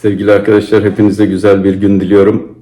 Sevgili arkadaşlar hepinize güzel bir gün diliyorum.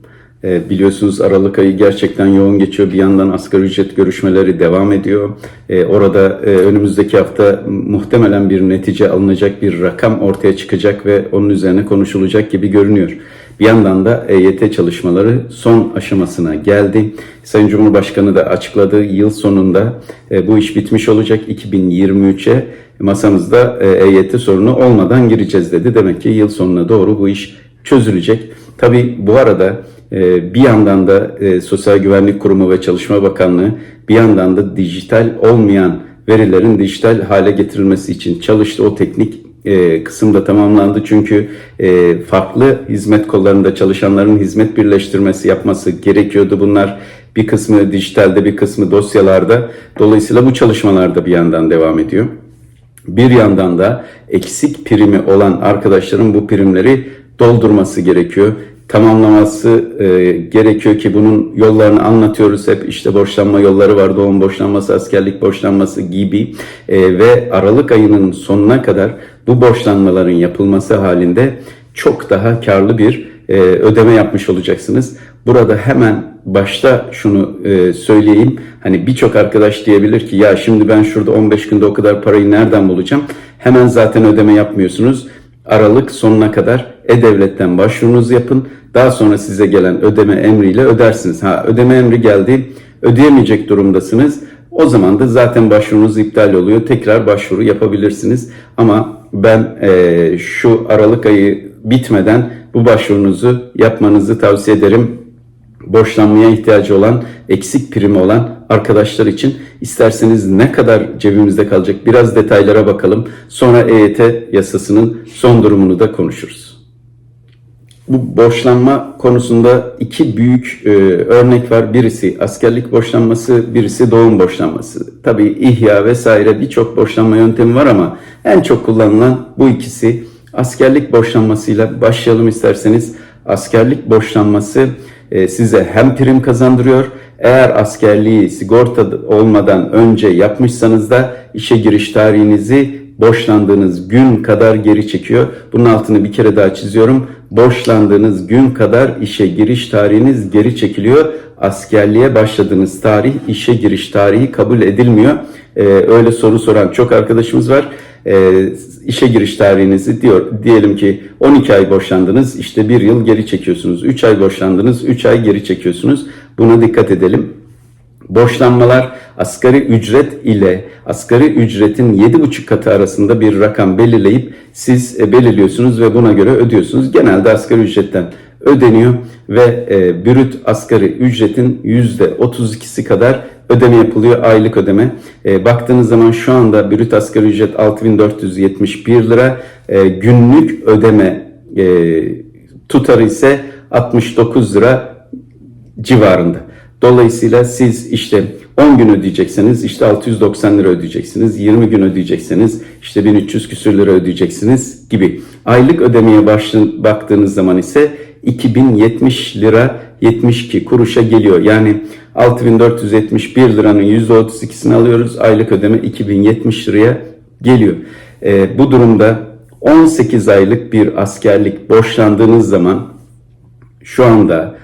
Ee, biliyorsunuz Aralık ayı gerçekten yoğun geçiyor. Bir yandan asgari ücret görüşmeleri devam ediyor. Ee, orada e, önümüzdeki hafta muhtemelen bir netice alınacak bir rakam ortaya çıkacak ve onun üzerine konuşulacak gibi görünüyor. Bir yandan da EYT çalışmaları son aşamasına geldi. Sayın Cumhurbaşkanı da açıkladı. Yıl sonunda e, bu iş bitmiş olacak. 2023'e masamızda e, EYT sorunu olmadan gireceğiz dedi. Demek ki yıl sonuna doğru bu iş çözülecek. Tabii bu arada e, bir yandan da e, Sosyal Güvenlik Kurumu ve Çalışma Bakanlığı bir yandan da dijital olmayan verilerin dijital hale getirilmesi için çalıştı. O teknik e, kısımda tamamlandı. Çünkü e, farklı hizmet kollarında çalışanların hizmet birleştirmesi yapması gerekiyordu. Bunlar bir kısmı dijitalde bir kısmı dosyalarda. Dolayısıyla bu çalışmalar da bir yandan devam ediyor. Bir yandan da eksik primi olan arkadaşların bu primleri doldurması gerekiyor. Tamamlaması e, gerekiyor ki bunun yollarını anlatıyoruz hep işte borçlanma yolları var doğum borçlanması askerlik borçlanması gibi E, ve Aralık ayının sonuna kadar bu borçlanmaların yapılması halinde çok daha karlı bir e, ödeme yapmış olacaksınız. Burada hemen başta şunu e, söyleyeyim. Hani birçok arkadaş diyebilir ki ya şimdi ben şurada 15 günde o kadar parayı nereden bulacağım? Hemen zaten ödeme yapmıyorsunuz. Aralık sonuna kadar E-Devlet'ten başvurunuzu yapın. Daha sonra size gelen ödeme emriyle ödersiniz. Ha ödeme emri geldi, ödeyemeyecek durumdasınız. O zaman da zaten başvurunuz iptal oluyor. Tekrar başvuru yapabilirsiniz. Ama ben e, şu Aralık ayı bitmeden bu başvurunuzu yapmanızı tavsiye ederim borçlanmaya ihtiyacı olan, eksik primi olan arkadaşlar için isterseniz ne kadar cebimizde kalacak biraz detaylara bakalım. Sonra EYT yasasının son durumunu da konuşuruz. Bu borçlanma konusunda iki büyük e, örnek var. Birisi askerlik borçlanması, birisi doğum borçlanması. Tabii ihya vesaire birçok borçlanma yöntemi var ama en çok kullanılan bu ikisi. Askerlik borçlanmasıyla başlayalım isterseniz. Askerlik borçlanması e, size hem prim kazandırıyor. Eğer askerliği sigorta olmadan önce yapmışsanız da işe giriş tarihinizi borçlandığınız gün kadar geri çekiyor. Bunun altını bir kere daha çiziyorum. Borçlandığınız gün kadar işe giriş tarihiniz geri çekiliyor. Askerliğe başladığınız tarih işe giriş tarihi kabul edilmiyor. Ee, öyle soru soran çok arkadaşımız var. Ee, işe giriş tarihinizi diyor diyelim ki 12 ay borçlandınız işte bir yıl geri çekiyorsunuz. 3 ay borçlandınız 3 ay geri çekiyorsunuz. Buna dikkat edelim. Borçlanmalar asgari ücret ile asgari ücretin 7,5 katı arasında bir rakam belirleyip siz e, belirliyorsunuz ve buna göre ödüyorsunuz. Genelde asgari ücretten ödeniyor ve e, brüt asgari ücretin %32'si kadar ödeme yapılıyor aylık ödeme. E, baktığınız zaman şu anda brüt asgari ücret 6471 lira, e, günlük ödeme e, tutarı ise 69 lira civarında. Dolayısıyla siz işte 10 gün ödeyecekseniz işte 690 lira ödeyeceksiniz. 20 gün ödeyecekseniz işte 1300 küsür lira ödeyeceksiniz gibi. Aylık ödemeye başlı, baktığınız zaman ise 2070 lira 72 kuruşa geliyor. Yani 6471 liranın %32'sini alıyoruz. Aylık ödeme 2070 liraya geliyor. Ee, bu durumda 18 aylık bir askerlik borçlandığınız zaman şu anda e,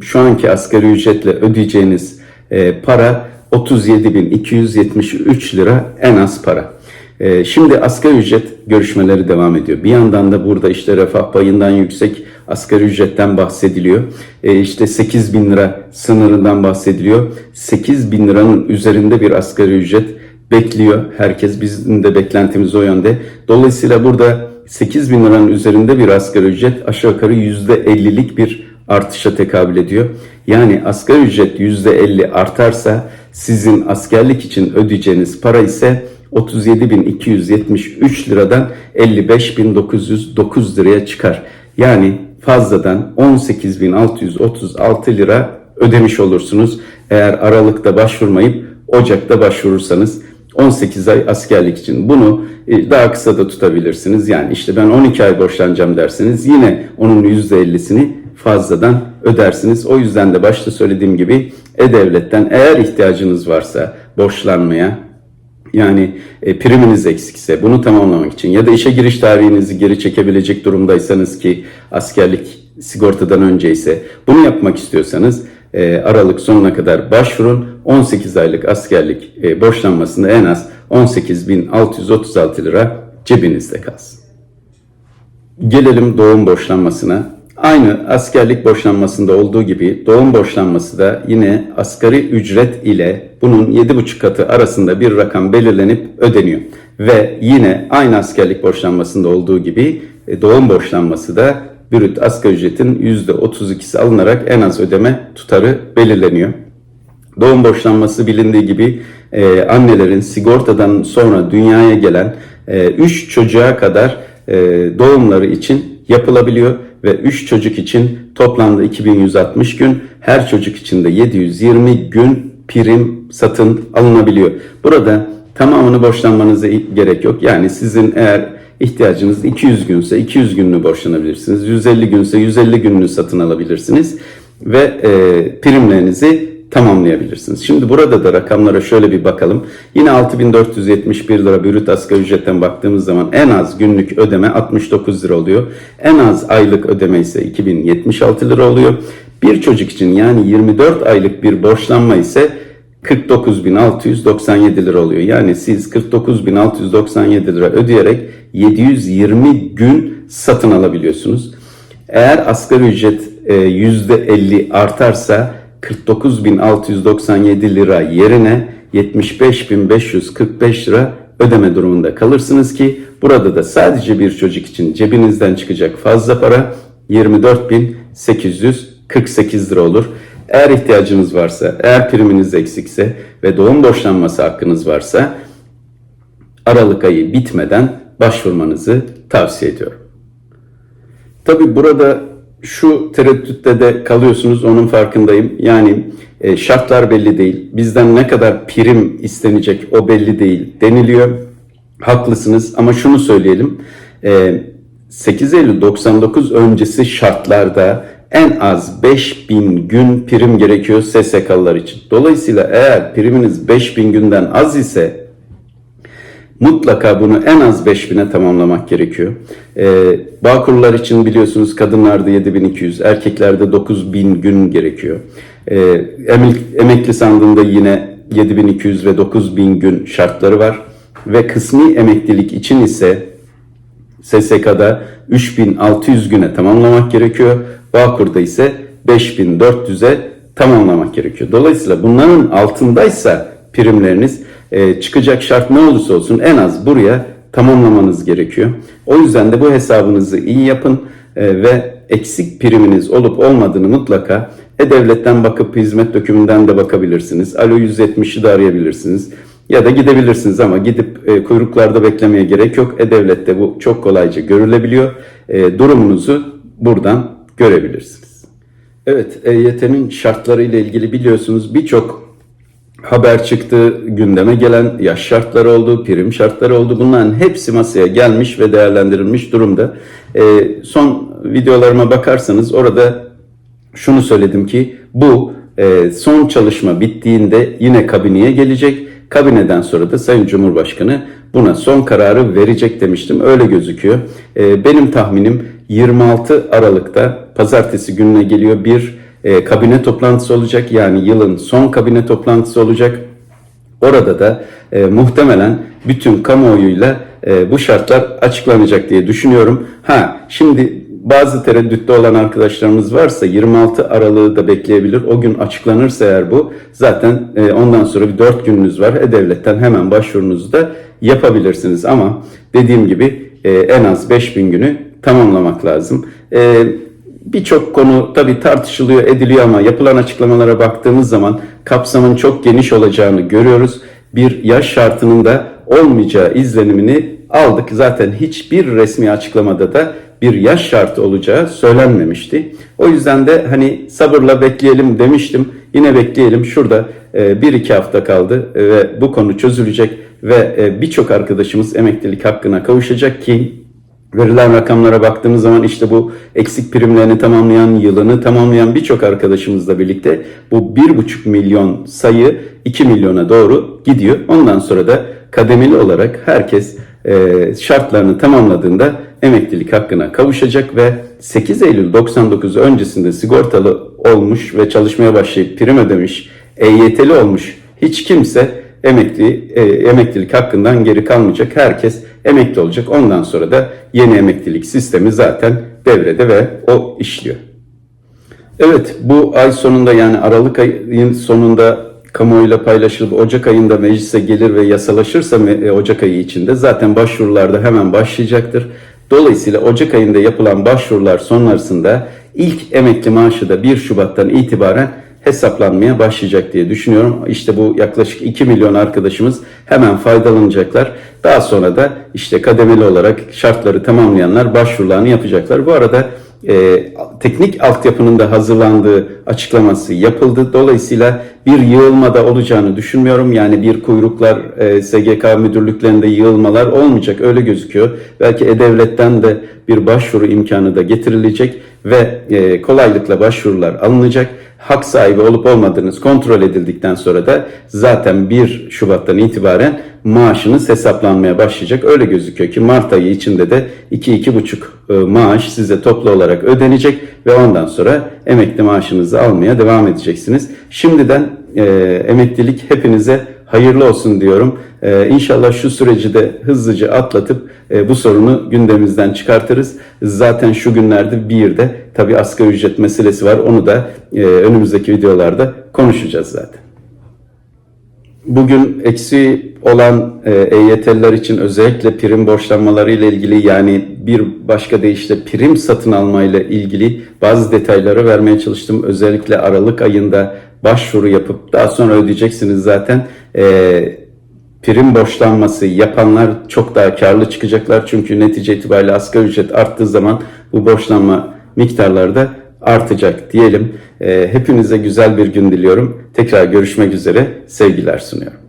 şu anki asgari ücretle ödeyeceğiniz e, para 37.273 lira en az para. E, şimdi asgari ücret görüşmeleri devam ediyor. Bir yandan da burada işte refah payından yüksek asgari ücretten bahsediliyor. E, işte 8 bin lira sınırından bahsediliyor. 8 bin liranın üzerinde bir asgari ücret bekliyor. Herkes bizim de beklentimiz o yönde. Dolayısıyla burada 8 bin liranın üzerinde bir asgari ücret aşağı yukarı %50'lik bir artışa tekabül ediyor. Yani asgari ücret %50 artarsa sizin askerlik için ödeyeceğiniz para ise 37.273 liradan 55.909 liraya çıkar. Yani fazladan 18.636 lira ödemiş olursunuz. Eğer Aralık'ta başvurmayıp Ocak'ta başvurursanız 18 ay askerlik için bunu e, daha kısa da tutabilirsiniz. Yani işte ben 12 ay borçlanacağım derseniz yine onun %50'sini fazladan ödersiniz. O yüzden de başta söylediğim gibi E-Devlet'ten eğer ihtiyacınız varsa borçlanmaya yani e, priminiz eksikse bunu tamamlamak için ya da işe giriş tarihinizi geri çekebilecek durumdaysanız ki askerlik sigortadan önce ise bunu yapmak istiyorsanız e, Aralık sonuna kadar başvurun. 18 aylık askerlik e, borçlanmasında en az 18.636 lira cebinizde kalsın. Gelelim doğum borçlanmasına. Aynı askerlik borçlanmasında olduğu gibi doğum borçlanması da yine asgari ücret ile bunun 7,5 katı arasında bir rakam belirlenip ödeniyor. Ve yine aynı askerlik borçlanmasında olduğu gibi e, doğum borçlanması da brüt asgari ücretin %32'si alınarak en az ödeme tutarı belirleniyor. Doğum borçlanması bilindiği gibi e, annelerin sigortadan sonra dünyaya gelen 3 çocuğa kadar e, doğumları için yapılabiliyor ve 3 çocuk için toplamda 2160 gün, her çocuk için de 720 gün prim satın alınabiliyor. Burada tamamını borçlanmanıza gerek yok. Yani sizin eğer ihtiyacınız 200 günse 200 gününü borçlanabilirsiniz. 150 günse 150 gününü satın alabilirsiniz ve e, primlerinizi tamamlayabilirsiniz. Şimdi burada da rakamlara şöyle bir bakalım. Yine 6471 lira brüt asgari ücretten baktığımız zaman en az günlük ödeme 69 lira oluyor. En az aylık ödeme ise 2076 lira oluyor. Bir çocuk için yani 24 aylık bir borçlanma ise 49.697 lira oluyor. Yani siz 49.697 lira ödeyerek 720 gün satın alabiliyorsunuz. Eğer asgari ücret e, %50 artarsa 49.697 lira yerine 75.545 lira ödeme durumunda kalırsınız ki burada da sadece bir çocuk için cebinizden çıkacak fazla para 24.848 lira olur. Eğer ihtiyacınız varsa, eğer priminiz eksikse ve doğum borçlanması hakkınız varsa Aralık ayı bitmeden başvurmanızı tavsiye ediyorum. Tabi burada şu tereddütte de kalıyorsunuz onun farkındayım. Yani e, şartlar belli değil. Bizden ne kadar prim istenecek o belli değil deniliyor. Haklısınız ama şunu söyleyelim. E, 8 Eylül 99 öncesi şartlarda en az 5000 gün prim gerekiyor SSK'lılar için. Dolayısıyla eğer priminiz 5000 günden az ise mutlaka bunu en az 5000'e tamamlamak gerekiyor. Ee, Bağkurlar için biliyorsunuz kadınlarda 7200, erkeklerde 9000 gün gerekiyor. Emek, emekli sandığında yine 7200 ve 9000 gün şartları var. Ve kısmi emeklilik için ise SSK'da 3600 güne tamamlamak gerekiyor. Bağkur'da ise 5400'e tamamlamak gerekiyor. Dolayısıyla bunların altındaysa primleriniz e, çıkacak şart ne olursa olsun en az buraya tamamlamanız gerekiyor. O yüzden de bu hesabınızı iyi yapın e, ve eksik priminiz olup olmadığını mutlaka e-Devlet'ten bakıp hizmet dökümünden de bakabilirsiniz. Alo 170'i de arayabilirsiniz. Ya da gidebilirsiniz ama gidip e, kuyruklarda beklemeye gerek yok. E-Devlet'te bu çok kolayca görülebiliyor. E, durumunuzu buradan görebilirsiniz. Evet, EYT'nin şartları ile ilgili biliyorsunuz birçok haber çıktı, gündeme gelen yaş şartları oldu, prim şartları oldu. Bunların hepsi masaya gelmiş ve değerlendirilmiş durumda. E, son videolarıma bakarsanız orada şunu söyledim ki bu e, son çalışma bittiğinde yine kabineye gelecek. Kabineden sonra da Sayın Cumhurbaşkanı buna son kararı verecek demiştim. Öyle gözüküyor. E, benim tahminim 26 Aralık'ta pazartesi gününe geliyor bir e, kabine toplantısı olacak. Yani yılın son kabine toplantısı olacak. Orada da e, muhtemelen bütün kamuoyuyla e, bu şartlar açıklanacak diye düşünüyorum. Ha şimdi bazı tereddütte olan arkadaşlarımız varsa 26 Aralık'ı da bekleyebilir. O gün açıklanırsa eğer bu zaten e, ondan sonra bir 4 gününüz var. E-Devlet'ten hemen başvurunuzu da yapabilirsiniz. Ama dediğim gibi e, en az 5000 günü tamamlamak lazım. E, Birçok konu tabii tartışılıyor, ediliyor ama yapılan açıklamalara baktığımız zaman kapsamın çok geniş olacağını görüyoruz. Bir yaş şartının da olmayacağı izlenimini aldık. Zaten hiçbir resmi açıklamada da bir yaş şartı olacağı söylenmemişti. O yüzden de hani sabırla bekleyelim demiştim. Yine bekleyelim. Şurada e, bir iki hafta kaldı ve bu konu çözülecek ve e, birçok arkadaşımız emeklilik hakkına kavuşacak ki verilen rakamlara baktığımız zaman işte bu eksik primlerini tamamlayan, yılını tamamlayan birçok arkadaşımızla birlikte bu 1,5 milyon sayı 2 milyona doğru gidiyor. Ondan sonra da kademeli olarak herkes e, şartlarını tamamladığında emeklilik hakkına kavuşacak ve 8 Eylül 99 öncesinde sigortalı olmuş ve çalışmaya başlayıp prim ödemiş, EYT'li olmuş hiç kimse emekli e, emeklilik hakkından geri kalmayacak. Herkes emekli olacak. Ondan sonra da yeni emeklilik sistemi zaten devrede ve o işliyor. Evet bu ay sonunda yani Aralık ayının sonunda kamuoyuyla paylaşılıp Ocak ayında meclise gelir ve yasalaşırsa e, Ocak ayı içinde zaten başvurularda hemen başlayacaktır. Dolayısıyla Ocak ayında yapılan başvurular sonrasında ilk emekli maaşı da 1 Şubat'tan itibaren hesaplanmaya başlayacak diye düşünüyorum. İşte bu yaklaşık 2 milyon arkadaşımız hemen faydalanacaklar. Daha sonra da işte kademeli olarak şartları tamamlayanlar başvurularını yapacaklar. Bu arada e, teknik altyapının da hazırlandığı açıklaması yapıldı. Dolayısıyla bir yığılma da olacağını düşünmüyorum. Yani bir kuyruklar e, SGK müdürlüklerinde yığılmalar olmayacak öyle gözüküyor. Belki E-Devlet'ten de bir başvuru imkanı da getirilecek ve e, kolaylıkla başvurular alınacak. Hak sahibi olup olmadığınız kontrol edildikten sonra da zaten 1 Şubat'tan itibaren maaşınız hesaplanmaya başlayacak. Öyle gözüküyor ki Mart ayı içinde de 2-2,5 e, maaş size toplu olarak ödenecek ve ondan sonra emekli maaşınızı almaya devam edeceksiniz. Şimdiden e, emeklilik hepinize hayırlı olsun diyorum. Ee, inşallah şu süreci de hızlıca atlatıp e, bu sorunu gündemimizden çıkartırız. Zaten şu günlerde bir de tabii asgari ücret meselesi var. Onu da e, önümüzdeki videolarda konuşacağız zaten. Bugün eksi olan e, EYT'liler için özellikle prim borçlanmaları ile ilgili yani bir başka deyişle prim satın alma ile ilgili bazı detayları vermeye çalıştım. Özellikle Aralık ayında başvuru yapıp daha sonra ödeyeceksiniz zaten. E, prim borçlanması yapanlar çok daha karlı çıkacaklar. Çünkü netice itibariyle asgari ücret arttığı zaman bu borçlanma miktarları da artacak diyelim. E, hepinize güzel bir gün diliyorum. Tekrar görüşmek üzere. Sevgiler sunuyorum.